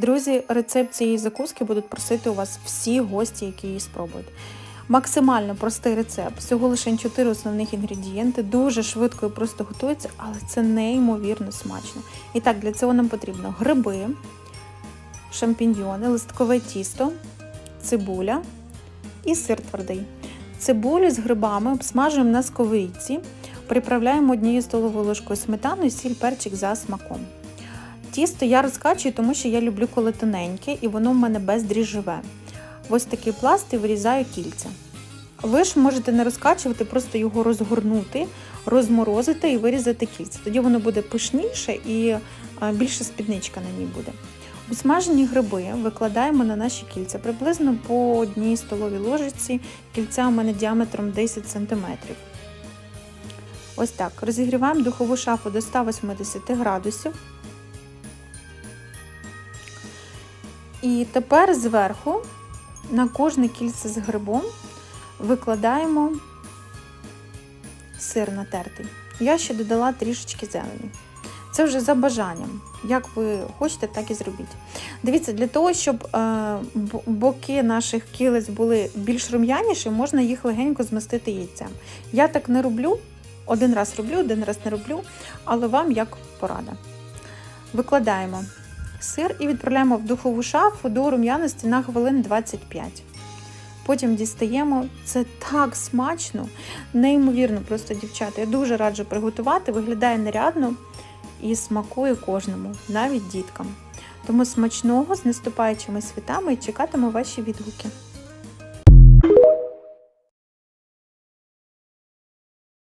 Друзі, рецепт цієї закуски будуть просити у вас всі гості, які її спробують. Максимально простий рецепт. Всього лише 4 основних інгредієнти. Дуже швидко і просто готується, але це неймовірно смачно. І так, для цього нам потрібно гриби, шампіньйони, листкове тісто, цибуля і сир твердий. Цибулю з грибами обсмажуємо на сковорідці, приправляємо однією столовою ложкою сметану і сіль перчик за смаком. Тісто я розкачую, тому що я люблю коли тоненьке і воно в мене бездріжджове. Ось такий пласт і вирізаю кільця. Ви ж можете не розкачувати, просто його розгорнути, розморозити і вирізати кільця. Тоді воно буде пишніше і е, більше спідничка на ній буде. Обсмажені гриби викладаємо на наші кільця приблизно по одній столовій ложечці. Кільця у мене діаметром 10 см. Ось так. Розігріваємо духову шафу до 180 градусів. І тепер зверху на кожне кільце з грибом викладаємо сир натертий. Я ще додала трішечки зелені. Це вже за бажанням. Як ви хочете, так і зробіть. Дивіться, для того, щоб е, боки наших кілець були більш рум'яніші, можна їх легенько змастити яйцем. Я так не роблю, один раз роблю, один раз не роблю, але вам як порада. Викладаємо сир і відправляємо в духову шафу до рум'яності на хвилин 25. Потім дістаємо. Це так смачно, неймовірно, просто дівчата. Я дуже раджу приготувати, виглядає нарядно і смакує кожному, навіть діткам. Тому смачного з наступаючими світами і чекатиму ваші відгуки.